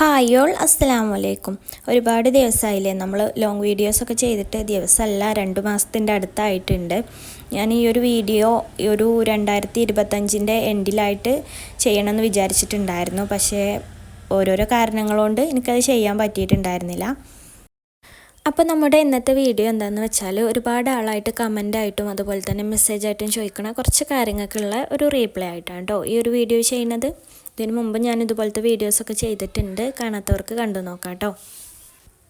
Hi all അസ്സലാമു അലൈക്കും ഒരുപാട് ദിവസമായില്ലേ നമ്മൾ ലോങ് വീഡിയോസൊക്കെ ചെയ്തിട്ട് ദിവസമല്ല രണ്ട് മാസത്തിന്റെ അടുത്തായിട്ടുണ്ട്. ഞാൻ ഈ ഒരു വീഡിയോ ഒരു രണ്ടായിരത്തി ഇരുപത്തഞ്ചിന്റെ എൻഡിലായിട്ട് ചെയ്യണമെന്ന് വിചാരിച്ചിട്ടുണ്ടായിരുന്നു. പക്ഷേ ഓരോരോ കാരണങ്ങളുകൊണ്ട് എനിക്കത് ചെയ്യാൻ പറ്റിയിട്ടുണ്ടായിരുന്നില്ല. അപ്പോൾ നമ്മുടെ ഇന്നത്തെ വീഡിയോ എന്താണെന്ന് വെച്ചാൽ ഒരുപാട് ആളായിട്ട് കമന്റായിട്ടും അതുപോലെ തന്നെ മെസ്സേജായിട്ടും ചോദിക്കണ കുറച്ച് കാര്യങ്ങൾക്കുള്ള ഒരു റീപ്ലൈ ആയിട്ടാണ് കേട്ടോ ഈ ഒരു വീഡിയോ ചെയ്യുന്നത്. ഇതിന് മുമ്പ് ഞാൻ ഇതുപോലത്തെ വീഡിയോസൊക്കെ ചെയ്തിട്ടുണ്ട്. കാണാത്തവർക്ക് കണ്ടു നോക്കാം കേട്ടോ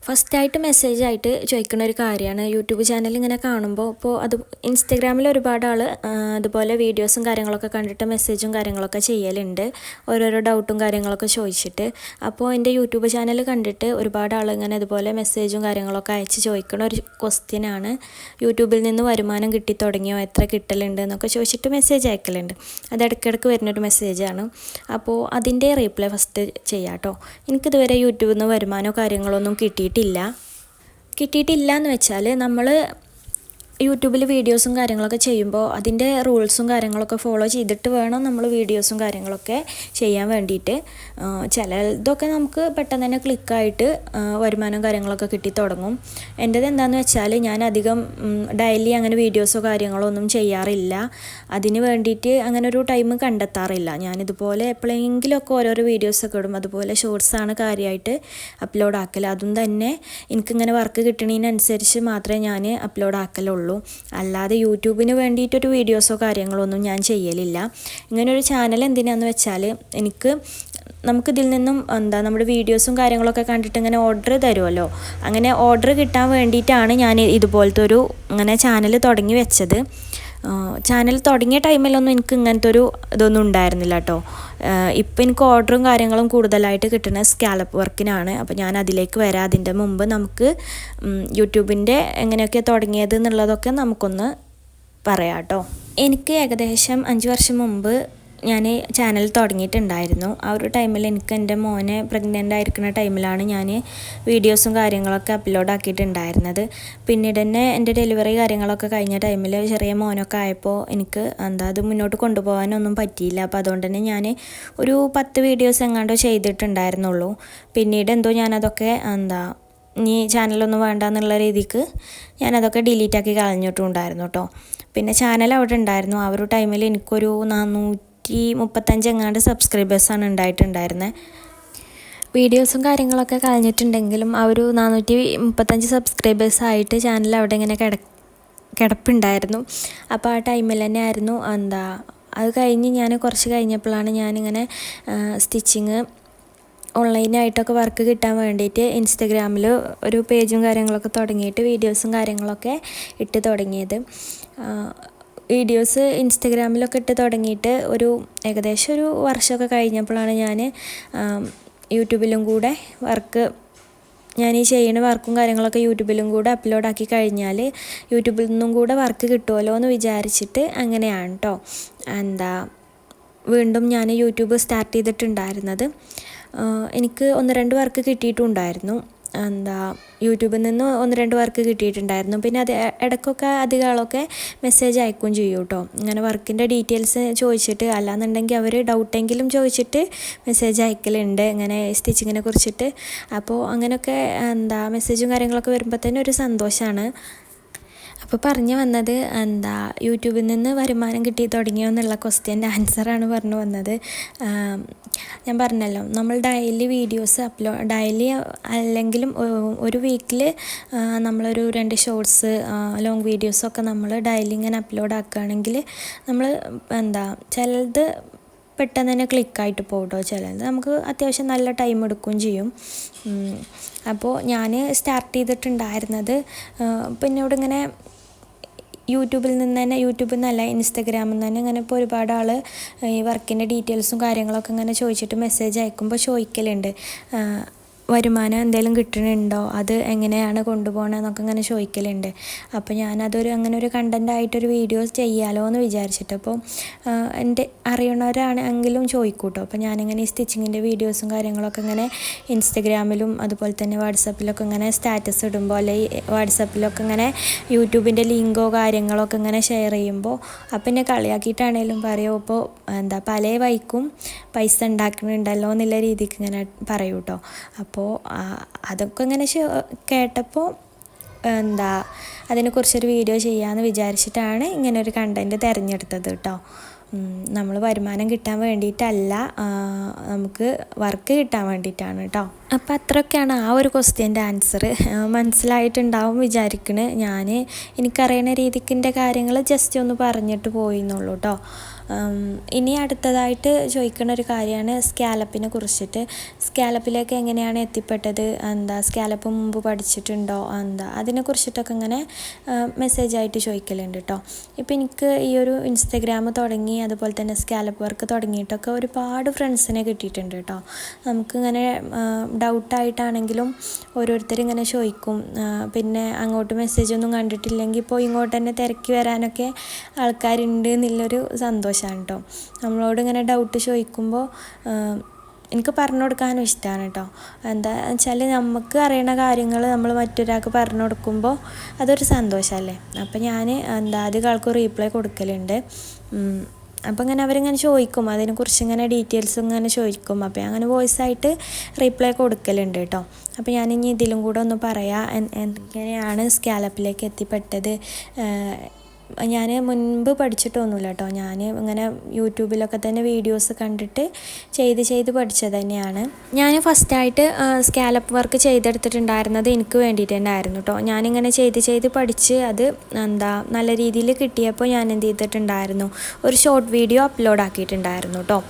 ഫസ്റ്റായിട്ട് മെസ്സേജ് ആയിട്ട് ചോദിക്കുന്ന ഒരു കാര്യമാണ്. യൂട്യൂബ് ചാനൽ ഇങ്ങനെ കാണുമ്പോൾ ഇപ്പോൾ അത് ഇൻസ്റ്റഗ്രാമിൽ ഒരുപാട് ആൾ അതുപോലെ വീഡിയോസും കാര്യങ്ങളൊക്കെ കണ്ടിട്ട് മെസ്സേജും കാര്യങ്ങളൊക്കെ ചെയ്യലുണ്ട്. ഓരോരോ ഡൗട്ടും കാര്യങ്ങളൊക്കെ ചോദിച്ചിട്ട്. അപ്പോൾ എന്റെ യൂട്യൂബ് ചാനൽ കണ്ടിട്ട് ഒരുപാട് ആൾ ഇങ്ങനെ ഇതുപോലെ മെസ്സേജും കാര്യങ്ങളൊക്കെ അയച്ച് ചോദിക്കുന്ന ഒരു ക്വസ്റ്റ്യനാണ് യൂട്യൂബിൽ നിന്ന് വരുമാനം കിട്ടി തുടങ്ങിയോ? എത്ര കിട്ടലുണ്ട്? എന്നൊക്കെ ചോദിച്ചിട്ട് മെസ്സേജ് അയക്കലുണ്ട്. അത് ഇടയ്ക്കിടയ്ക്ക് വരുന്നൊരു മെസ്സേജാണ്. അപ്പോൾ അതിന്റെ റീപ്ലൈ ഫസ്റ്റ് ചെയ്യാം കേട്ടോ എനിക്കിതുവരെ യൂട്യൂബിൽ നിന്ന് വരുമാനമോ കാര്യങ്ങളൊന്നും കിട്ടി കിട്ടിയിട്ടില്ല. കിട്ടിയിട്ടില്ല എന്ന് വെച്ചാൽ നമ്മൾ യൂട്യൂബിൽ വീഡിയോസും കാര്യങ്ങളൊക്കെ ചെയ്യുമ്പോൾ അതിന്റെ റൂൾസും കാര്യങ്ങളൊക്കെ ഫോളോ ചെയ്തിട്ട് വേണം നമ്മൾ വീഡിയോസും കാര്യങ്ങളൊക്കെ ചെയ്യാൻ വേണ്ടിയിട്ട്. ചിലതൊക്കെ നമുക്ക് പെട്ടെന്ന് തന്നെ ക്ലിക്കായിട്ട് വരുമാനം കാര്യങ്ങളൊക്കെ കിട്ടി തുടങ്ങും. എന്റേത് എന്താണെന്ന് വെച്ചാൽ ഞാൻ അധികം ഡെയിലി അങ്ങനെ വീഡിയോസോ കാര്യങ്ങളോ ഒന്നും ചെയ്യാറില്ല. അതിന് വേണ്ടിയിട്ട് അങ്ങനെ ഒരു ടൈം കണ്ടെത്താറില്ല. ഞാനിതുപോലെ എപ്പോഴെങ്കിലുമൊക്കെ ഓരോരോ വീഡിയോസൊക്കെ ഇടും. അതുപോലെ ഷോർട്സാണ് കാര്യമായിട്ട് അപ്ലോഡ് ആക്കൽ അതും തന്നെ എനിക്കിങ്ങനെ വർക്ക് കിട്ടണതിനനുസരിച്ച് മാത്രമേ ഞാൻ അപ്ലോഡ് ആക്കലുള്ളൂ. ഉള്ളൂ അല്ലാതെ യൂട്യൂബിന് വേണ്ടിയിട്ടൊരു വീഡിയോസോ കാര്യങ്ങളോ ഒന്നും ഞാൻ ചെയ്യലില്ല. ഇങ്ങനൊരു ചാനൽ എന്തിനാന്ന് വെച്ചാൽ എനിക്ക് നമുക്കിതിൽ നിന്നും എന്താ നമ്മുടെ വീഡിയോസും കാര്യങ്ങളൊക്കെ കണ്ടിട്ട് ഇങ്ങനെ ഓർഡർ തരുമല്ലോ അങ്ങനെ ഓർഡർ കിട്ടാൻ വേണ്ടിയിട്ടാണ് ഞാൻ ഇതുപോലത്തെ ഒരു ഇങ്ങനെ ചാനൽ തുടങ്ങി വെച്ചത്. ചാനൽ തുടങ്ങിയ ടൈമിലൊന്നും എനിക്ക് ഇങ്ങനത്തെ ഒരു ഇതൊന്നും ഉണ്ടായിരുന്നില്ല കേട്ടോ ഇപ്പം എനിക്ക് ഓർഡറും കാര്യങ്ങളും കൂടുതലായിട്ട് കിട്ടുന്ന സ്കാലപ്പ് വർക്കിനാണ് അപ്പോൾ ഞാൻ അതിലേക്ക് വരാം. അതിന്റെ മുമ്പ് നമുക്ക് യൂട്യൂബിന്റെ എങ്ങനെയൊക്കെ തുടങ്ങിയത് എന്നുള്ളതൊക്കെ നമുക്കൊന്ന് പറയാം കേട്ടോ എനിക്ക് ഏകദേശം അഞ്ച് വർഷം മുമ്പ് ഞാൻ ചാനൽ തുടങ്ങിയിട്ടുണ്ടായിരുന്നു. ആ ഒരു ടൈമിൽ എനിക്ക് എന്റെ മോനെ പ്രഗ്നന്റ് ആയിരിക്കുന്ന ടൈമിലാണ് ഞാൻ വീഡിയോസും കാര്യങ്ങളൊക്കെ അപ്ലോഡ് ആക്കിയിട്ടുണ്ടായിരുന്നത്. പിന്നീട് തന്നെ എന്റെ ഡെലിവറി കാര്യങ്ങളൊക്കെ കഴിഞ്ഞ ടൈമിൽ ചെറിയ മോനൊക്കെ ആയപ്പോൾ എനിക്ക് എന്താ അത് മുന്നോട്ട് കൊണ്ടുപോകാനൊന്നും പറ്റിയില്ല. അപ്പോൾ അതുകൊണ്ട് തന്നെ ഞാൻ ഒരു പത്ത് വീഡിയോസ് എങ്ങാണ്ടോ ചെയ്തിട്ടുണ്ടായിരുന്നുള്ളൂ. പിന്നീട് എന്തോ ഞാനതൊക്കെ എന്താ ഇനി ചാനലൊന്നും വേണ്ട എന്നുള്ള രീതിക്ക് ഞാനതൊക്കെ ഡിലീറ്റാക്കി കളഞ്ഞിട്ടുണ്ടായിരുന്നു കേട്ടോ പിന്നെ ചാനൽ അവിടെ ഉണ്ടായിരുന്നു. ആ ഒരു ടൈമിൽ എനിക്കൊരു നാനൂറ്റി നൂറ്റി മുപ്പത്തഞ്ച് എങ്ങാണ്ട് സബ്സ്ക്രൈബേഴ്സാണ് ഉണ്ടായിട്ടുണ്ടായിരുന്നത് വീഡിയോസും കാര്യങ്ങളൊക്കെ കളഞ്ഞിട്ടുണ്ടെങ്കിലും ആ ഒരു നാനൂറ്റി മുപ്പത്തഞ്ച് സബ്സ്ക്രൈബേഴ്സായിട്ട് ചാനൽ അവിടെ ഇങ്ങനെ കിട കിടപ്പുണ്ടായിരുന്നു. അപ്പോൾ ആ ടൈമിൽ തന്നെ ആയിരുന്നു എന്താ അത് കഴിഞ്ഞ് ഞാൻ കുറച്ച് കഴിഞ്ഞപ്പോഴാണ് ഞാനിങ്ങനെ സ്റ്റിച്ചിങ് ഓൺലൈനായിട്ടൊക്കെ വർക്ക് കിട്ടാൻ വേണ്ടിയിട്ട് ഇൻസ്റ്റഗ്രാമിൽ ഒരു പേജും കാര്യങ്ങളൊക്കെ തുടങ്ങിയിട്ട് വീഡിയോസും കാര്യങ്ങളൊക്കെ ഇട്ട് തുടങ്ങിയത്. വീഡിയോസ് ഇൻസ്റ്റഗ്രാമിലൊക്കെ ഇട്ട് തുടങ്ങിയിട്ട് ഒരു ഏകദേശം ഒരു വർഷമൊക്കെ കഴിഞ്ഞപ്പോഴാണ് ഞാൻ യൂട്യൂബിലും കൂടെ വർക്ക് ഞാൻ ഈ ചെയ്യുന്ന വർക്കും കാര്യങ്ങളൊക്കെ യൂട്യൂബിലും കൂടെ അപ്ലോഡാക്കി കഴിഞ്ഞാൽ യൂട്യൂബിൽ നിന്നും കൂടെ വർക്ക് കിട്ടുമല്ലോ എന്ന് വിചാരിച്ചിട്ട് അങ്ങനെയാണ് കേട്ടോ എന്താ വീണ്ടും ഞാൻ യൂട്യൂബ് സ്റ്റാർട്ട് ചെയ്തിട്ടുണ്ടായിരുന്നത്. എനിക്ക് ഒന്ന് രണ്ട് വർക്ക് കിട്ടിയിട്ടുണ്ടായിരുന്നു. എന്താ യൂട്യൂബിൽ നിന്ന് ഒന്ന് രണ്ട് വർക്ക് കിട്ടിയിട്ടുണ്ടായിരുന്നു. പിന്നെ അത് ഇടയ്ക്കൊക്കെ അധികം ആളൊക്കെ മെസ്സേജ് അയക്കുകയും ചെയ്യും കേട്ടോ. ഇങ്ങനെ വർക്കിന്റെ ഡീറ്റെയിൽസ് ചോദിച്ചിട്ട് അല്ലാന്നുണ്ടെങ്കിൽ അവർ ഡൗട്ടെങ്കിലും ചോദിച്ചിട്ട് മെസ്സേജ് അയക്കലുണ്ട്. ഇങ്ങനെ സ്റ്റിച്ചിങ്ങിനെ കുറിച്ചിട്ട്. അപ്പോൾ അങ്ങനെയൊക്കെ എന്താ മെസ്സേജും കാര്യങ്ങളൊക്കെ വരുമ്പോൾ തന്നെ ഒരു സന്തോഷമാണ് അപ്പോൾ പറഞ്ഞു വന്നത് എന്താ യൂട്യൂബിൽ നിന്ന് വരുമാനം കിട്ടി തുടങ്ങിയോ എന്നുള്ള ക്വസ്റ്റ്യന്റെ ആൻസറാണ് പറഞ്ഞു വന്നത്. ഞാൻ പറഞ്ഞല്ലോ നമ്മൾ ഡെയിലി വീഡിയോസ് അപ്ലോഡ് ഡെയിലി അല്ലെങ്കിലും ഒരു വീക്കിൽ നമ്മളൊരു രണ്ട് ഷോർട്സ് ലോങ് വീഡിയോസൊക്കെ നമ്മൾ ഡെയിലി ഇങ്ങനെ അപ്ലോഡ് ആക്കുകയാണെങ്കിൽ നമ്മൾ എന്താ ചിലത് പെട്ടെന്ന് തന്നെ ക്ലിക്കായിട്ട് പോകും കേട്ടോ ചിലത്. നമുക്ക് അത്യാവശ്യം നല്ല ടൈം എടുക്കുകയും ചെയ്യും. അപ്പോൾ ഞാൻ സ്റ്റാർട്ട് ചെയ്തിട്ടുണ്ടായിരുന്നത് പിന്നെ ഇവിടെ ഇങ്ങനെ യൂട്യൂബിൽ നിന്ന് തന്നെ യൂട്യൂബിൽ നിന്നല്ല ഇൻസ്റ്റഗ്രാമിൽ നിന്ന് തന്നെ ഇങ്ങനെ ഇപ്പോൾ ഒരുപാട് ആൾ ഈ വർക്കിന്റെ ഡീറ്റെയിൽസും കാര്യങ്ങളൊക്കെ ഇങ്ങനെ ചോദിച്ചിട്ട് മെസ്സേജ് അയക്കുമ്പോൾ ചോദിക്കലുണ്ട്. വരുമാനം എന്തെങ്കിലും കിട്ടണുണ്ടോ? അത് എങ്ങനെയാണ് കൊണ്ടുപോകണമെന്നൊക്കെ ഇങ്ങനെ ചോദിക്കലുണ്ട്. അപ്പോൾ ഞാനതൊരു അങ്ങനെ ഒരു കണ്ടന്റായിട്ടൊരു വീഡിയോസ് വീഡിയോ ചെയ്യാലോ എന്ന് വിചാരിച്ചിട്ട് അപ്പോൾ എന്റെ അറിയണവരാണെങ്കിലും ചോദിക്കൂട്ടോ. അപ്പോൾ ഞാനിങ്ങനെ ഈ സ്റ്റിച്ചിങ്ങിന്റെ വീഡിയോസും കാര്യങ്ങളൊക്കെ ഇങ്ങനെ ഇൻസ്റ്റഗ്രാമിലും അതുപോലെ തന്നെ വാട്സപ്പിലൊക്കെ ഇങ്ങനെ സ്റ്റാറ്റസ് ഇടുമ്പോൾ അല്ലെങ്കിൽ വാട്സപ്പിലൊക്കെ ഇങ്ങനെ യൂട്യൂബിന്റെ ലിങ്കോ കാര്യങ്ങളൊക്കെ ഇങ്ങനെ ഷെയർ ചെയ്യുമ്പോൾ അപ്പം എന്നെ കളിയാക്കിയിട്ടാണേലും പറയുമോ ഇപ്പോൾ എന്താ പല വൈക്കും പൈസ ഉണ്ടാക്കുന്നുണ്ടല്ലോ എന്നുള്ള രീതിക്ക് ഇങ്ങനെ പറയൂ കേട്ടോ അപ്പോൾ അതൊക്കെ ഇങ്ങനെ കേട്ടപ്പോൾ എന്താ അതിനെക്കുറിച്ചൊരു വീഡിയോ ചെയ്യാമെന്ന് വിചാരിച്ചിട്ടാണ് ഇങ്ങനെ ഒരു കണ്ടന്റ് തിരഞ്ഞെടുത്തത് കേട്ടോ നമ്മൾ വരുമാനം കിട്ടാൻ വേണ്ടിയിട്ടല്ല നമുക്ക് വർക്ക് കിട്ടാൻ വേണ്ടിയിട്ടാണ് കേട്ടോ അപ്പോൾ അത്രയൊക്കെയാണ് ആ ഒരു ക്വസ്റ്റ്യന്റെ ആൻസർ മനസ്സിലായിട്ടുണ്ടാവും വിചാരിക്കണ്. ഞാൻ എനിക്കറിയണ രീതിക്കിന്റെ കാര്യങ്ങൾ ജസ്റ്റ് ഒന്ന് പറഞ്ഞിട്ട് പോയി എന്നുള്ളൂ കേട്ടോ ഇനി അടുത്തതായിട്ട് ചോദിക്കുന്ന ഒരു കാര്യമാണ് സ്കാലപ്പിനെ കുറിച്ചിട്ട്. സ്കാലപ്പിലേക്ക് എങ്ങനെയാണ് എത്തിപ്പെട്ടത്? എന്താ സ്കാലപ്പ് മുമ്പ് പഠിച്ചിട്ടുണ്ടോ? എന്താ അതിനെക്കുറിച്ചിട്ടൊക്കെ ഇങ്ങനെ മെസ്സേജ് ആയിട്ട് ചോദിക്കലുണ്ട് കേട്ടോ ഇപ്പം എനിക്ക് ഈ ഒരു ഇൻസ്റ്റഗ്രാം തുടങ്ങി അതുപോലെ തന്നെ സ്കാലപ്പ് വർക്ക് തുടങ്ങിയിട്ടൊക്കെ ഒരുപാട് ഫ്രണ്ട്സിനെ കിട്ടിയിട്ടുണ്ട് കേട്ടോ നമുക്കിങ്ങനെ ഡൗട്ടായിട്ടാണെങ്കിലും ഓരോരുത്തർ ഇങ്ങനെ ചോദിക്കും. പിന്നെ അങ്ങോട്ട് മെസ്സേജ് ഒന്നും കണ്ടിട്ടില്ലെങ്കിൽ ഇപ്പോൾ ഇങ്ങോട്ട് തന്നെ തിരക്കി വരാനൊക്കെ ആൾക്കാരുണ്ട് എന്നുള്ളൊരു സന്തോഷം. സന്തോഷമാണ് കേട്ടോ നമ്മളോട് ഇങ്ങനെ ഡൗട്ട് ചോദിക്കുമ്പോൾ എനിക്ക് പറഞ്ഞു കൊടുക്കാനും ഇഷ്ടമാണ് കേട്ടോ എന്താ വെച്ചാൽ നമുക്ക് അറിയണ കാര്യങ്ങൾ നമ്മൾ മറ്റൊരാൾക്ക് പറഞ്ഞു കൊടുക്കുമ്പോൾ അതൊരു സന്തോഷമല്ലേ അപ്പം ഞാൻ എന്താ ആദ്യ ആൾക്ക് റീപ്ലൈ കൊടുക്കലുണ്ട്. അപ്പം ഇങ്ങനെ അവരിങ്ങനെ ചോദിക്കും. അതിനെക്കുറിച്ച് ഇങ്ങനെ ഡീറ്റെയിൽസ് ഇങ്ങനെ ചോദിക്കും. അപ്പോൾ അങ്ങനെ വോയിസ് ആയിട്ട് റീപ്ലൈ കൊടുക്കലുണ്ട് കേട്ടോ അപ്പോൾ ഞാനിനി ഇതിലും കൂടെ ഒന്ന് പറയാം. എങ്ങനെയാണ് സ്കാലപ്പിലേക്ക് എത്തിപ്പെട്ടത്? ഞാൻ മുൻപ് പഠിച്ചിട്ടൊന്നുമില്ല കേട്ടോ ഞാൻ ഇങ്ങനെ യൂട്യൂബിലൊക്കെ തന്നെ വീഡിയോസ് കണ്ടിട്ട് ചെയ്ത് ചെയ്ത് പഠിച്ചത് തന്നെയാണ്. ഞാൻ ഫസ്റ്റായിട്ട് സ്കാലപ്പ് വർക്ക് ചെയ്തെടുത്തിട്ടുണ്ടായിരുന്നത് എനിക്ക് വേണ്ടിയിട്ട് തന്നെയായിരുന്നു കേട്ടോ ഞാനിങ്ങനെ ചെയ്ത് ചെയ്ത് പഠിച്ച് അത് എന്താ നല്ല രീതിയിൽ കിട്ടിയപ്പോൾ ഞാൻ എന്ത് ചെയ്തിട്ടുണ്ടായിരുന്നു ഒരു ഷോർട്ട് വീഡിയോ അപ്ലോഡ് ആക്കിയിട്ടുണ്ടായിരുന്നു കേട്ടോ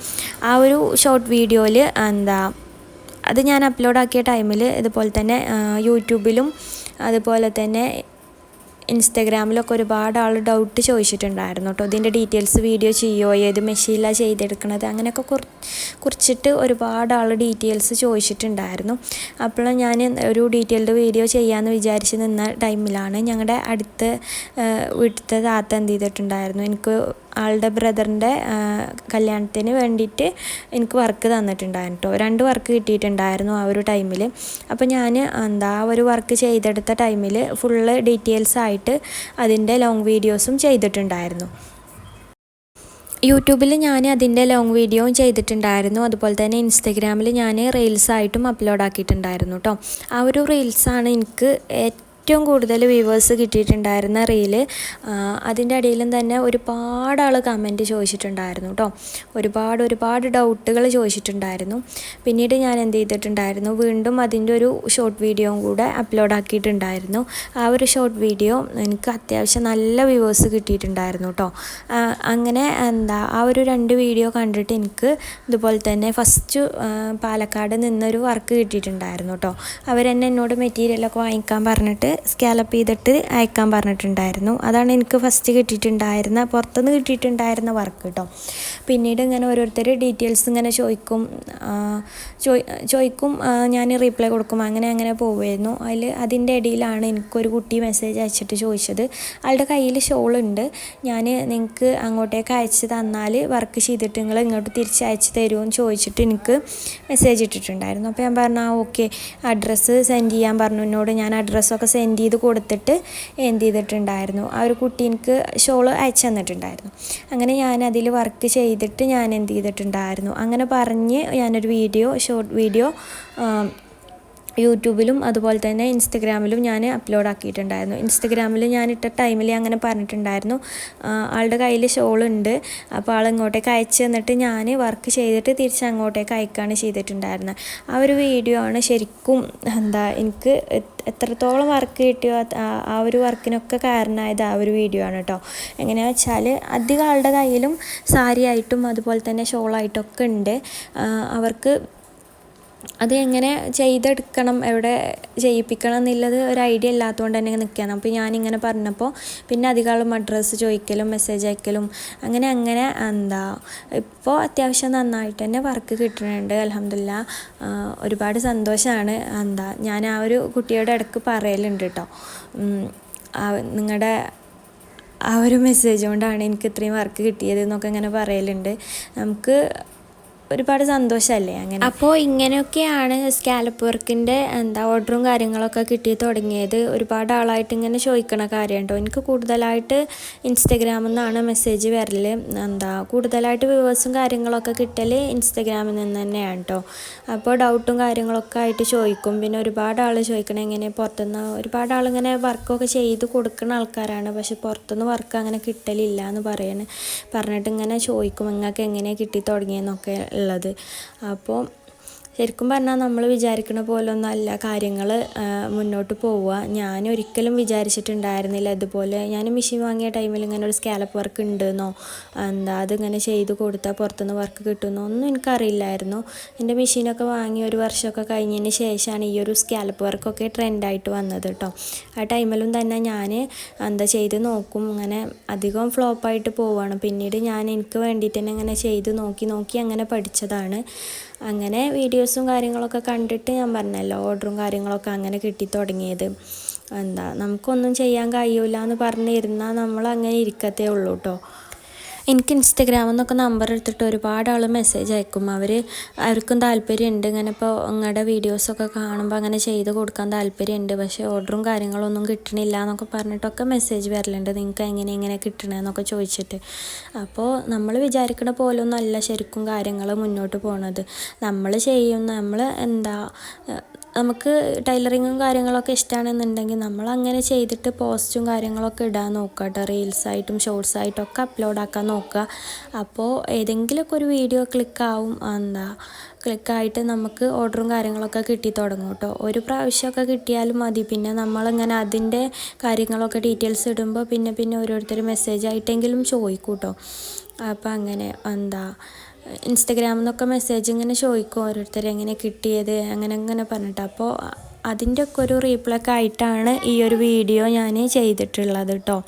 ആ ഒരു ഷോർട്ട് വീഡിയോയിൽ എന്താ അത് ഞാൻ അപ്ലോഡ് ആക്കിയ ടൈമിൽ ഇതുപോലെ തന്നെ യൂട്യൂബിലും അതുപോലെ തന്നെ ഇൻസ്റ്റഗ്രാമിലൊക്കെ ഒരുപാട് ആൾ ഡൗട്ട് ചോദിച്ചിട്ടുണ്ടായിരുന്നു കേട്ടോ ഇതിന്റെ ഡീറ്റെയിൽസ് വീഡിയോ ചെയ്യുമോ ഏത് മെഷീനിലാണ് ചെയ്തെടുക്കണത്? അങ്ങനെയൊക്കെ കുറിച്ചിട്ട് ഒരുപാട് ആൾ ഡീറ്റെയിൽസ് ചോദിച്ചിട്ടുണ്ടായിരുന്നു. അപ്പോൾ ഞാൻ ഒരു ഡീറ്റെയിൽഡ് വീഡിയോ ചെയ്യാമെന്ന് വിചാരിച്ച് നിന്ന ടൈമിലാണ് ഞങ്ങളുടെ അടുത്ത് വീട്ടിലത്തെ താത്ത എന്ത് ചെയ്തിട്ടുണ്ടായിരുന്നു. എനിക്ക് ആളുടെ ബ്രദറിന്റെ കല്യാണത്തിന് വേണ്ടിയിട്ട് എനിക്ക് വർക്ക് തന്നിട്ടുണ്ടായിരുന്നു രണ്ട് വർക്ക് കിട്ടിയിട്ടുണ്ടായിരുന്നു ആ ഒരു ടൈമിൽ അപ്പോൾ ഞാൻ എന്താ ആ ഒരു വർക്ക് ചെയ്തെടുത്ത ടൈമിൽ ഫുള്ള് ഡീറ്റെയിൽസ് ആയിട്ട് അതിന്റെ ലോങ് വീഡിയോസും ചെയ്തിട്ടുണ്ടായിരുന്നു. യൂട്യൂബിൽ ഞാൻ അതിന്റെ ലോങ് വീഡിയോയും ചെയ്തിട്ടുണ്ടായിരുന്നു. അതുപോലെ തന്നെ ഇൻസ്റ്റഗ്രാമിൽ ഞാൻ റീൽസായിട്ടും അപ്ലോഡ് ആക്കിയിട്ടുണ്ടായിരുന്നു കേട്ടോ ആ ഒരു റീൽസാണ് എനിക്ക് ഏറ്റവും കൂടുതൽ വ്യൂവേഴ്സ് കിട്ടിയിട്ടുണ്ടായിരുന്ന റീൽ അതിന്റെ ഇടയിലും തന്നെ ഒരുപാട് ആൾ കമന്റ് ചോദിച്ചിട്ടുണ്ടായിരുന്നു കേട്ടോ ഒരുപാട് ഒരുപാട് ഡൗട്ടുകൾ ചോദിച്ചിട്ടുണ്ടായിരുന്നു. പിന്നീട് ഞാൻ എന്ത് ചെയ്തിട്ടുണ്ടായിരുന്നു വീണ്ടും അതിന്റെ ഒരു ഷോർട്ട് വീഡിയോയും കൂടെ അപ്ലോഡ് ആക്കിയിട്ടുണ്ടായിരുന്നു. ആ ഒരു ഷോർട്ട് വീഡിയോ എനിക്ക് അത്യാവശ്യം നല്ല വ്യൂവേഴ്സ് കിട്ടിയിട്ടുണ്ടായിരുന്നു കേട്ടോ അങ്ങനെ എന്താ ആ ഒരു രണ്ട് വീഡിയോ കണ്ടിട്ട് എനിക്ക് ഇതുപോലെ തന്നെ ഫസ്റ്റ് പാലക്കാട് നിന്നൊരു വർക്ക് കിട്ടിയിട്ടുണ്ടായിരുന്നു കേട്ടോ അവരെന്നെ എന്നോട് മെറ്റീരിയലൊക്കെ വാങ്ങിക്കാൻ പറഞ്ഞിട്ട് സ്കാലപ്പ് ചെയ്തിട്ട് അയക്കാൻ പറഞ്ഞിട്ടുണ്ടായിരുന്നു. അതാണ് എനിക്ക് ഫസ്റ്റ് കിട്ടിയിട്ടുണ്ടായിരുന്ന പുറത്തുനിന്ന് കിട്ടിയിട്ടുണ്ടായിരുന്ന വർക്ക് കേട്ടോ പിന്നീട് ഇങ്ങനെ ഓരോരുത്തർ ഡീറ്റെയിൽസ് ഇങ്ങനെ ചോദിക്കും ചോദിക്കും ഞാൻ റീപ്ലൈ കൊടുക്കും അങ്ങനെ അങ്ങനെ പോവുമായിരുന്നു. അതിൽ അതിന്റെ ഇടയിലാണ് എനിക്കൊരു കുട്ടി മെസ്സേജ് അയച്ചിട്ട് ചോദിച്ചത്. ആളുടെ കയ്യിൽ ഷോളുണ്ട് ഞാൻ നിങ്ങൾക്ക് അങ്ങോട്ടേക്ക് അയച്ച് തന്നാൽ വർക്ക് ചെയ്തിട്ട് നിങ്ങൾ ഇങ്ങോട്ട് തിരിച്ച് അയച്ച് തരുമെന്ന് ചോദിച്ചിട്ട് എനിക്ക് മെസ്സേജ് ഇട്ടിട്ടുണ്ടായിരുന്നു. അപ്പോൾ ഞാൻ പറഞ്ഞു ആ ഓക്കെ അഡ്രസ്സ് സെൻഡ് ചെയ്യാൻ പറഞ്ഞു. എന്നോട് ഞാൻ അഡ്രസ്സൊക്കെ സെൻഡ് ചെയ്ത് കൊടുത്തിട്ട് എന്ത് ചെയ്തിട്ടുണ്ടായിരുന്നു ആ ഒരു കുട്ടി എനിക്ക് ഷോൾ അയച്ചു തന്നിട്ടുണ്ടായിരുന്നു. അങ്ങനെ ഞാൻ അതിൽ വർക്ക് ചെയ്തിട്ട് ഞാൻ എന്ത് ചെയ്തിട്ടുണ്ടായിരുന്നു അങ്ങനെ പറഞ്ഞ് ഞാനൊരു വീഡിയോ ഷോർട്ട് വീഡിയോ യൂട്യൂബിലും അതുപോലെ തന്നെ ഇൻസ്റ്റഗ്രാമിലും ഞാൻ അപ്ലോഡ് ആക്കിയിട്ടുണ്ടായിരുന്നു. ഇൻസ്റ്റഗ്രാമിൽ ഞാൻ ഇട്ട ടൈമിൽ അങ്ങനെ പറഞ്ഞിട്ടുണ്ടായിരുന്നു. ആളുടെ കയ്യിൽ ഷോളുണ്ട് അപ്പോൾ ആൾ ഇങ്ങോട്ടേക്ക് അയച്ചു തന്നിട്ട് ഞാൻ വർക്ക് ചെയ്തിട്ട് തിരിച്ച് അങ്ങോട്ടേക്ക് അയക്കുകയാണ് ചെയ്തിട്ടുണ്ടായിരുന്നത് ആ ഒരു വീഡിയോ ആണ് ശരിക്കും എന്താ എനിക്ക് എത്രത്തോളം വർക്ക് കിട്ടിയോ ആ ഒരു വർക്കിനൊക്കെ കാരണമായത് ആ ഒരു വീഡിയോ ആണ് കേട്ടോ എങ്ങനെയാണെന്ന് വെച്ചാൽ അധികം ആളുടെ കയ്യിലും സാരി ആയിട്ടും അതുപോലെ തന്നെ ഷോളായിട്ടൊക്കെ ഉണ്ട്. അവർക്ക് അത് എങ്ങനെ ചെയ്തെടുക്കണം എവിടെ ചെയ്യിപ്പിക്കണം എന്നുള്ളത് ഒരു ഐഡിയ ഇല്ലാത്തതുകൊണ്ട് തന്നെ നിൽക്കുകയാണ്. അപ്പോൾ ഞാനിങ്ങനെ പറഞ്ഞപ്പോൾ പിന്നെ അധികം അഡ്രസ്സ് ചോദിക്കലും മെസ്സേജ് അയക്കലും അങ്ങനെ അങ്ങനെ എന്താ ഇപ്പോൾ അത്യാവശ്യം നന്നായിട്ട് തന്നെ വർക്ക് കിട്ടുന്നുണ്ട് അലഹമില്ല ഒരുപാട് സന്തോഷമാണ്. എന്താ ഞാൻ ആ ഒരു കുട്ടിയുടെ ഇടയ്ക്ക് പറയലുണ്ട് കേട്ടോ. നിങ്ങളുടെ ആ ഒരു മെസ്സേജ് കൊണ്ടാണ് എനിക്ക് ഇത്രയും വർക്ക് കിട്ടിയത് എന്നൊക്കെ ഇങ്ങനെ പറയലുണ്ട്. നമുക്ക് ഒരുപാട് സന്തോഷമല്ലേ അങ്ങനെ? അപ്പോൾ ഇങ്ങനെയൊക്കെയാണ് സ്കാലപ്പ് വർക്കിന്റെ എന്താ ഓർഡറും കാര്യങ്ങളൊക്കെ കിട്ടി തുടങ്ങിയത്. ഒരുപാട് ആളായിട്ട് ഇങ്ങനെ ചോദിക്കണ കാര്യം കാര്യമുണ്ടോ എനിക്ക് കൂടുതലായിട്ട് ഇൻസ്റ്റഗ്രാമിൽ നിന്നാണ് മെസ്സേജ് വരൽ എന്താ കൂടുതലായിട്ട് വ്യൂവേഴ്സും കാര്യങ്ങളൊക്കെ കിട്ടൽ ഇൻസ്റ്റഗ്രാമിൽ നിന്ന് തന്നെയാണ് കേട്ടോ അപ്പോൾ ഡൗട്ടും കാര്യങ്ങളൊക്കെ ആയിട്ട് ചോദിക്കും. പിന്നെ ഒരുപാട് ആൾ ചോദിക്കണം എങ്ങനെ പുറത്തുനിന്ന് ഒരുപാട് ആളിങ്ങനെ വർക്കൊക്കെ ചെയ്ത് കൊടുക്കുന്ന ആൾക്കാരാണ്. പക്ഷെ പുറത്തുനിന്ന് വർക്ക് അങ്ങനെ കിട്ടലില്ല എന്ന് പറയണ്. പറഞ്ഞിട്ട് ഇങ്ങനെ ചോദിക്കും നിങ്ങൾക്ക് എങ്ങനെയാണ് കിട്ടി തുടങ്ങിയെന്നൊക്കെ ഉള്ളത്. അപ്പോൾ ശരിക്കും പറഞ്ഞാൽ നമ്മൾ വിചാരിക്കുന്ന പോലൊന്നും അല്ല കാര്യങ്ങൾ മുന്നോട്ട് പോവുക. ഞാൻ ഒരിക്കലും വിചാരിച്ചിട്ടുണ്ടായിരുന്നില്ല ഇതുപോലെ. ഞാൻ മെഷീൻ വാങ്ങിയ ടൈമിൽ ഇങ്ങനെ ഒരു സ്കാലപ്പ് വർക്ക് ഉണ്ടെന്നോ എന്താ അതിങ്ങനെ ചെയ്ത് കൊടുത്താൽ പുറത്തുനിന്ന് വർക്ക് കിട്ടുമെന്നോ ഒന്നും എനിക്കറിയില്ലായിരുന്നു. എന്റെ മെഷീനൊക്കെ വാങ്ങി ഒരു വർഷമൊക്കെ കഴിഞ്ഞതിന് ശേഷമാണ് ഈ ഒരു സ്കാലപ്പ് വർക്കൊക്കെ ട്രെൻഡായിട്ട് വന്നത് കേട്ടോ ആ ടൈമിലും തന്നെ ഞാൻ എന്താ ചെയ്ത് നോക്കും. ഇങ്ങനെ അധികം ഫ്ലോപ്പായിട്ട് പോവുകയാണ് പിന്നീട് ഞാൻ എനിക്ക് വേണ്ടിയിട്ട് തന്നെ ഇങ്ങനെ ചെയ്ത് നോക്കി നോക്കി അങ്ങനെ പഠിച്ചതാണ്. അങ്ങനെ വീഡിയോസും കാര്യങ്ങളൊക്കെ കണ്ടിട്ട് ഞാൻ പറഞ്ഞല്ലോ ഓർഡറും കാര്യങ്ങളൊക്കെ അങ്ങനെ കിട്ടി തുടങ്ങിയത്. എന്താ നമുക്കൊന്നും ചെയ്യാൻ കഴിയൂല എന്ന് പറഞ്ഞിരുന്നാൽ നമ്മൾ അങ്ങനെ ഇരിക്കത്തേ ഉള്ളൂ കേട്ടോ എനിക്ക് ഇൻസ്റ്റഗ്രാമിൽ നിന്നൊക്കെ നമ്പർ എടുത്തിട്ട് ഒരുപാട് ആൾ മെസ്സേജ് അയക്കും. അവർ അവർക്കും താല്പര്യമുണ്ട്. ഇങ്ങനെ ഇപ്പോൾ നിങ്ങളുടെ വീഡിയോസൊക്കെ കാണുമ്പോൾ അങ്ങനെ ചെയ്ത് കൊടുക്കാൻ താല്പര്യമുണ്ട്. പക്ഷേ ഓർഡറും കാര്യങ്ങളൊന്നും കിട്ടണില്ല എന്നൊക്കെ പറഞ്ഞിട്ടൊക്കെ മെസ്സേജ് വരലുണ്ട്. നിങ്ങൾക്ക് എങ്ങനെ എങ്ങനെ കിട്ടണമെന്നൊക്കെ ചോദിച്ചിട്ട്. അപ്പോൾ നമ്മൾ വിചാരിക്കുന്ന പോലൊന്നും അല്ല ശരിക്കും കാര്യങ്ങൾ മുന്നോട്ട് പോണത്. നമ്മൾ ചെയ്യും നമ്മൾ എന്താ നമുക്ക് ടൈലറിങ്ങും കാര്യങ്ങളൊക്കെ ഇഷ്ടമാണെന്നുണ്ടെങ്കിൽ നമ്മൾ അങ്ങനെ ചെയ്തിട്ട് പോസ്റ്റും കാര്യങ്ങളൊക്കെ ഇടാൻ നോക്കുക കേട്ടോ. റീൽസായിട്ടും ഷോർട്സായിട്ടും ഒക്കെ അപ്ലോഡ് ആക്കാൻ നോക്കുക. അപ്പോൾ ഏതെങ്കിലുമൊക്കെ ഒരു വീഡിയോ ക്ലിക്കാവും എന്താ ക്ലിക്കായിട്ട് നമുക്ക് ഓർഡറും കാര്യങ്ങളൊക്കെ കിട്ടി തുടങ്ങും കേട്ടോ. ഒരു പ്രാവശ്യമൊക്കെ കിട്ടിയാലും മതി. പിന്നെ നമ്മളിങ്ങനെ അതിന്റെ കാര്യങ്ങളൊക്കെ ഡീറ്റെയിൽസ് ഇടുമ്പോൾ പിന്നെ പിന്നെ ഓരോരുത്തർ മെസ്സേജ് ആയിട്ടെങ്കിലും ചോദിക്കും കേട്ടോ. അപ്പോൾ അങ്ങനെ എന്താ ഇൻസ്റ്റഗ്രാമിൽ നിന്നൊക്കെ മെസ്സേജ് ഇങ്ങനെ ചോദിക്കും ഓരോരുത്തർ എങ്ങനെ കിട്ടിയത് അങ്ങനെ അങ്ങനെ പറഞ്ഞിട്ട്. അപ്പോൾ അതിന്റെ ഒക്കെ ഒരു റീപ്ലൈ ഒക്കെ ആയിട്ടാണ് ഈ ഒരു വീഡിയോ ഞാൻ ചെയ്തിട്ടുള്ളത് കേട്ടോ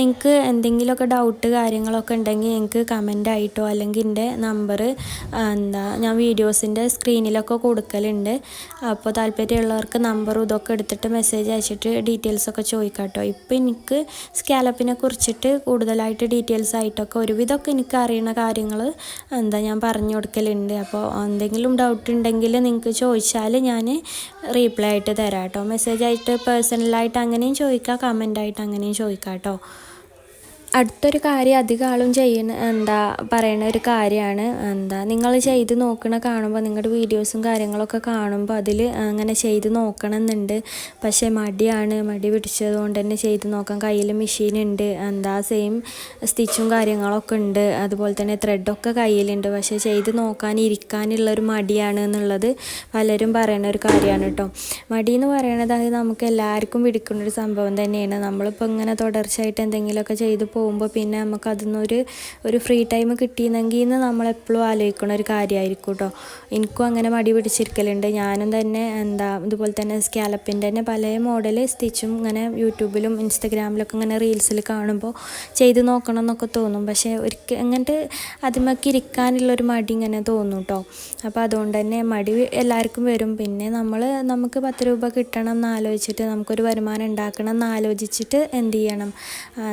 നിങ്ങൾക്ക് എന്തെങ്കിലുമൊക്കെ ഡൗട്ട് കാര്യങ്ങളൊക്കെ ഉണ്ടെങ്കിൽ എനിക്ക് കമന്റ് ആയിട്ടോ അല്ലെങ്കിൽ എന്റെ നമ്പർ എന്താ ഞാൻ വീഡിയോസിന്റെ സ്ക്രീനിലൊക്കെ കൊടുക്കലുണ്ട്. അപ്പോൾ താല്പര്യമുള്ളവർക്ക് നമ്പറും ഇതൊക്കെ എടുത്തിട്ട് മെസ്സേജ് അയച്ചിട്ട് ഡീറ്റെയിൽസൊക്കെ ചോദിക്കാട്ടോ. ചോദിക്കാം കേട്ടോ ഇപ്പോൾ എനിക്ക് സ്കാലപ്പിനെ കുറിച്ചിട്ട് കൂടുതലായിട്ട് ഡീറ്റെയിൽസ് ആയിട്ടൊക്കെ ഒരുവിധമൊക്കെ എനിക്ക് അറിയുന്ന കാര്യങ്ങൾ എന്താ ഞാൻ പറഞ്ഞു കൊടുക്കലുണ്ട്. അപ്പോൾ എന്തെങ്കിലും ഡൗട്ട് ഉണ്ടെങ്കിൽ നിങ്ങൾക്ക് ചോദിച്ചാൽ ഞാൻ റീപ്ലൈ ആയിട്ട് തരാം കേട്ടോ മെസ്സേജ് ആയിട്ട് പേഴ്സണലായിട്ട് അങ്ങനെയും ചോദിക്കാം കമന്റ് ആയിട്ട് അങ്ങനെയും ചോദിക്കാം കേട്ടോ അടുത്തൊരു കാര്യം അധികം ആളും ചെയ്യുന്ന എന്താ പറയുന്ന ഒരു കാര്യമാണ്. എന്താ നിങ്ങൾ ചെയ്ത് നോക്കണ കാണുമ്പോൾ നിങ്ങളുടെ വീഡിയോസും കാര്യങ്ങളൊക്കെ കാണുമ്പോൾ അതിൽ അങ്ങനെ ചെയ്ത് നോക്കണം എന്നുണ്ട് പക്ഷേ മടിയാണ്. മടി പിടിച്ചത് കൊണ്ട് തന്നെ ചെയ്ത് നോക്കാൻ കയ്യിൽ മെഷീൻ ഉണ്ട്. എന്താ സെയിം സ്റ്റിച്ചും കാര്യങ്ങളൊക്കെ ഉണ്ട്. അതുപോലെ തന്നെ ത്രെഡൊക്കെ കയ്യിലുണ്ട്. പക്ഷേ ചെയ്ത് നോക്കാൻ ഇരിക്കാനുള്ളൊരു മടിയാണ് എന്നുള്ളത് പലരും പറയുന്ന ഒരു കാര്യമാണ് കേട്ടോ. മടി എന്ന് പറയുന്നത് അത് നമുക്ക് എല്ലാവർക്കും പിടിക്കുന്ന ഒരു സംഭവം തന്നെയാണ്. നമ്മളിപ്പോൾ ഇങ്ങനെ തുടർച്ചയായിട്ട് എന്തെങ്കിലുമൊക്കെ ചെയ്ത് പോകുമ്പോൾ പിന്നെ നമുക്ക് അതിന്നൊരു ഒരു ഫ്രീ ടൈം കിട്ടിയെന്നെങ്കിൽ എന്ന് നമ്മളെപ്പോഴും ആലോചിക്കുന്ന ഒരു കാര്യമായിരിക്കും കേട്ടോ എനിക്കും അങ്ങനെ മടി പിടിച്ചിരിക്കലുണ്ട്. ഞാനും തന്നെ എന്താ ഇതുപോലെ തന്നെ സ്കാലപ്പിന്റെ തന്നെ പല മോഡൽ സ്റ്റിച്ചും ഇങ്ങനെ യൂട്യൂബിലും ഇൻസ്റ്റഗ്രാമിലൊക്കെ ഇങ്ങനെ റീൽസിൽ കാണുമ്പോൾ ചെയ്ത് നോക്കണം എന്നൊക്കെ തോന്നും. പക്ഷേ ഒരിക്കൽ അങ്ങനത്തെ അതിമൊക്കെ ഇരിക്കാനുള്ളൊരു മടി ഇങ്ങനെ തോന്നും കേട്ടോ അപ്പോൾ അതുകൊണ്ട് തന്നെ മടി എല്ലാവർക്കും വരും. പിന്നെ നമ്മൾ നമുക്ക് പത്ത് രൂപ കിട്ടണം എന്നാലോചിച്ചിട്ട് നമുക്കൊരു വരുമാനം ഉണ്ടാക്കണം എന്നാലോചിച്ചിട്ട് എന്ത് ചെയ്യണം?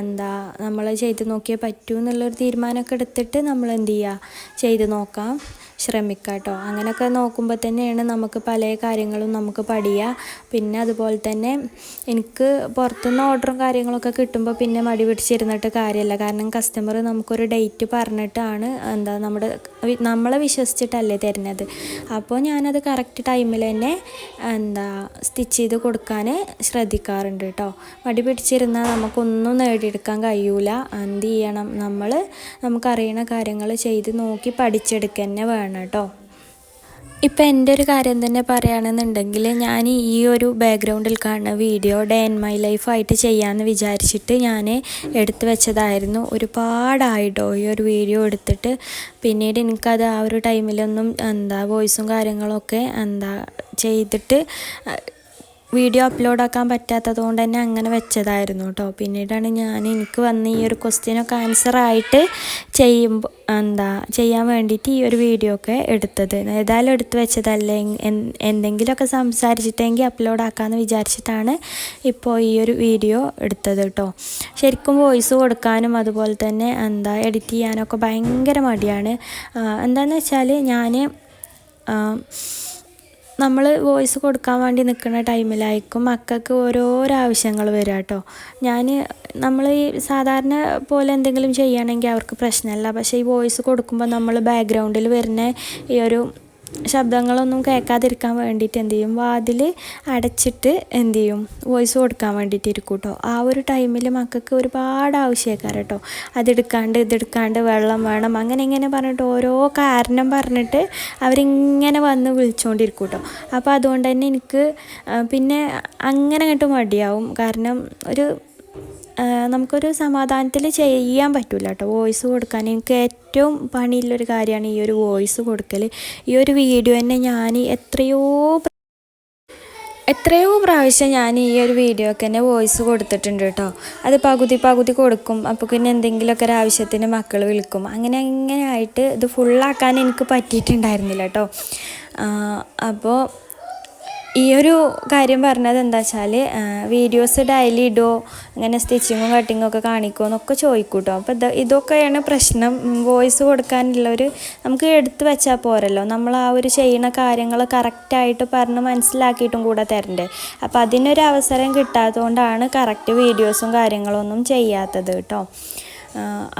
എന്താ നമ്മൾ ചെയ്ത് നോക്കിയേ പറ്റൂ എന്നുള്ളൊരു തീരുമാനമൊക്കെ എടുത്തിട്ട് നമ്മൾ എന്ത് ചെയ്യുക? ചെയ്ത് നോക്കാം. ശ്രമിക്കുക കേട്ടോ അങ്ങനെയൊക്കെ നോക്കുമ്പോൾ തന്നെയാണ് നമുക്ക് പല കാര്യങ്ങളും നമുക്ക് പഠിയുക പിന്നെ അതുപോലെ തന്നെ എനിക്ക് പുറത്തുനിന്ന് ഓർഡറും കാര്യങ്ങളൊക്കെ കിട്ടുമ്പോൾ പിന്നെ മടി പിടിച്ചിരുന്നിട്ട് കാര്യമില്ല കാരണം കസ്റ്റമർ നമുക്കൊരു ഡേറ്റ് പറഞ്ഞിട്ടാണ് എന്താ നമ്മുടെ നമ്മളെ വിശ്വസിച്ചിട്ടല്ലേ തരുന്നത്. അപ്പോൾ ഞാനത് കറക്റ്റ് ടൈമിൽ തന്നെ എന്താ സ്റ്റിച്ച് ചെയ്ത് കൊടുക്കാൻ ശ്രദ്ധിക്കാറുണ്ട് കേട്ടോ മടി പിടിച്ചിരുന്നാൽ നമുക്കൊന്നും നേടിയെടുക്കാൻ കഴിയൂല. എന്ത് ചെയ്യണം? നമ്മൾ നമുക്കറിയണ കാര്യങ്ങൾ ചെയ്ത് നോക്കി പഠിച്ചെടുക്കുക തന്നെ വേണം. കേട്ടോ ഇപ്പം എന്റെ ഒരു കാര്യം തന്നെ പറയുകയാണെന്നുണ്ടെങ്കിൽ ഞാൻ ഈ ഒരു ബാക്ക്ഗ്രൗണ്ടിൽ കാണുന്ന വീഡിയോ ഡേ ഇൻ മൈ ലൈഫായിട്ട് ചെയ്യാമെന്ന് വിചാരിച്ചിട്ട് ഞാൻ എടുത്തു വെച്ചതായിരുന്നു. ഒരുപാടായിട്ടോ ഈ ഒരു വീഡിയോ എടുത്തിട്ട്. പിന്നീട് എനിക്കത് ആ ഒരു ടൈമിലൊന്നും എന്താ വോയിസും കാര്യങ്ങളൊക്കെ എന്താ ചെയ്തിട്ട് വീഡിയോ അപ്ലോഡ് ആക്കാൻ പറ്റാത്തത് കൊണ്ട് തന്നെ അങ്ങനെ വെച്ചതായിരുന്നു കേട്ടോ പിന്നീടാണ് ഞാൻ എനിക്ക് വന്ന് ഈ ഒരു ക്വസ്റ്റ്യനൊക്കെ ആൻസർ ആയിട്ട് ചെയ്യുമ്പോൾ എന്താ ചെയ്യാൻ വേണ്ടിയിട്ട് ഈ ഒരു വീഡിയോ ഒക്കെ എടുത്തത്. ഏതായാലും എടുത്തു വെച്ചതല്ലേ? എന്തെങ്കിലുമൊക്കെ സംസാരിച്ചിട്ടെങ്കിൽ അപ്ലോഡ് ആക്കാമെന്ന് വിചാരിച്ചിട്ടാണ് ഇപ്പോൾ ഈ ഒരു വീഡിയോ എടുത്തത് കേട്ടോ ശരിക്കും വോയിസ് കൊടുക്കാനും അതുപോലെ തന്നെ എന്താ എഡിറ്റ് ചെയ്യാനൊക്കെ ഭയങ്കര മടിയാണ്. എന്താണെന്ന് വെച്ചാൽ ഞാൻ നമ്മൾ വോയിസ് കൊടുക്കാൻ വേണ്ടി നിൽക്കുന്ന ടൈമിലായിരിക്കും മക്കൾക്ക് ഓരോരോ ആവശ്യങ്ങൾ വരിക കേട്ടോ ഞാൻ നമ്മൾ ഈ സാധാരണ പോലെ എന്തെങ്കിലും ചെയ്യുകയാണെങ്കിൽ അവർക്ക് പ്രശ്നമല്ല. പക്ഷേ ഈ വോയിസ് കൊടുക്കുമ്പോൾ നമ്മൾ ബാക്ക്ഗ്രൗണ്ടിൽ വരുന്ന ഈ ഒരു ശബ്ദങ്ങളൊന്നും കേൾക്കാതിരിക്കാൻ വേണ്ടിയിട്ട് എന്ത് ചെയ്യും? വാതിൽ അടച്ചിട്ട് എന്ത് ചെയ്യും? വോയിസ് കൊടുക്കാൻ വേണ്ടിയിട്ട് ഇരിക്കും കേട്ടോ ആ ഒരു ടൈമിൽ മക്കൾക്ക് ഒരുപാട് ആവശ്യക്കാർ കേട്ടോ അതെടുക്കാണ്ട് ഇതെടുക്കാണ്ട് വെള്ളം വേണം. അങ്ങനെ ഇങ്ങനെ പറഞ്ഞിട്ട് ഓരോ കാരണം പറഞ്ഞിട്ട് അവരിങ്ങനെ വന്ന് വിളിച്ചുകൊണ്ടിരിക്കും കേട്ടോ അപ്പോൾ അതുകൊണ്ട് തന്നെ എനിക്ക് പിന്നെ അങ്ങനെ അങ്ങോട്ട് മടിയാവും. കാരണം ഒരു നമുക്കൊരു സമാധാനത്തിൽ ചെയ്യാൻ പറ്റില്ല കേട്ടോ വോയിസ് കൊടുക്കാൻ. എനിക്ക് ഏറ്റവും പണിയുള്ളൊരു കാര്യമാണ് ഈ ഒരു വോയിസ് കൊടുക്കൽ ഈ ഒരു വീഡിയോ തന്നെ ഞാൻ എത്രയോ എത്രയോ പ്രാവശ്യം ഞാൻ ഈ ഒരു വീഡിയോക്ക് തന്നെ വോയിസ് കൊടുത്തിട്ടുണ്ട് കേട്ടോ. അത് പകുതി പകുതി കൊടുക്കും. അപ്പോൾ പിന്നെ എന്തെങ്കിലുമൊക്കെ ഒരു ആവശ്യത്തിന് മക്കൾ വിളിക്കും. അങ്ങനെ അങ്ങനെ ആയിട്ട് ഇത് ഫുള്ളാക്കാൻ എനിക്ക് പറ്റിയിട്ടുണ്ടായിരുന്നില്ല കേട്ടോ. അപ്പോൾ ഈ ഒരു കാര്യം പറഞ്ഞത് എന്താ വെച്ചാൽ വീഡിയോസ് ഡയലി ഇടുമോ അങ്ങനെ സ്റ്റിച്ചിങ്ങും കട്ടിങ്ങും ഒക്കെ കാണിക്കുമോ എന്നൊക്കെ ചോദിക്കും കേട്ടോ അപ്പോൾ ഇത് ഇതൊക്കെയാണ് പ്രശ്നം. വോയിസ് കൊടുക്കാനുള്ളൊരു നമുക്ക് എടുത്തു വെച്ചാൽ പോരല്ലോ. നമ്മൾ ആ ഒരു ചെയ്യുന്ന കാര്യങ്ങൾ കറക്റ്റായിട്ട് പറഞ്ഞ് മനസ്സിലാക്കിയിട്ടും കൂടെ തരണ്ടേ. അപ്പോൾ അതിനൊരു അവസരം കിട്ടാത്തതുകൊണ്ടാണ് കറക്റ്റ് വീഡിയോസും കാര്യങ്ങളൊന്നും ചെയ്യാത്തത് കേട്ടോ.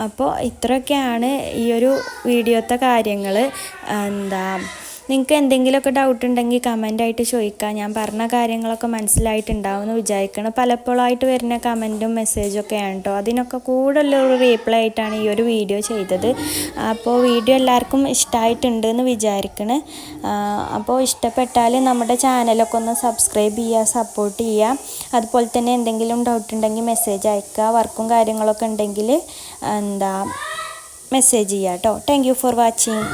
അപ്പോൾ ഇത്രയൊക്കെയാണ് ഈ ഒരു വീഡിയോത്തെ കാര്യങ്ങൾ എന്താ നിങ്ങൾക്ക് എന്തെങ്കിലുമൊക്കെ ഡൗട്ട് ഉണ്ടെങ്കിൽ കമന്റായിട്ട് ചോദിക്കാം. ഞാൻ പറഞ്ഞ കാര്യങ്ങളൊക്കെ മനസ്സിലായിട്ടുണ്ടാവും എന്ന് വിചാരിക്കണം പലപ്പോഴായിട്ട് വരുന്ന കമന്റും മെസ്സേജും ആണ് കേട്ടോ അതിനൊക്കെ കൂടുതലൊരു റീപ്ലൈ ആയിട്ടാണ് ഈ ഒരു വീഡിയോ ചെയ്തത്. അപ്പോൾ വീഡിയോ എല്ലാവർക്കും ഇഷ്ടമായിട്ടുണ്ട് എന്ന് വിചാരിക്കണം. അപ്പോൾ ഇഷ്ടപ്പെട്ടാൽ നമ്മുടെ ചാനലൊക്കെ ഒന്ന് സബ്സ്ക്രൈബ് ചെയ്യുക സപ്പോർട്ട് ചെയ്യുക. അതുപോലെ തന്നെ എന്തെങ്കിലും ഡൗട്ട് ഉണ്ടെങ്കിൽ മെസ്സേജ് അയക്കുക. വർക്കും കാര്യങ്ങളൊക്കെ ഉണ്ടെങ്കിൽ എന്താ മെസ്സേജ് ചെയ്യുക കേട്ടോ താങ്ക് ഫോർ വാച്ചിങ്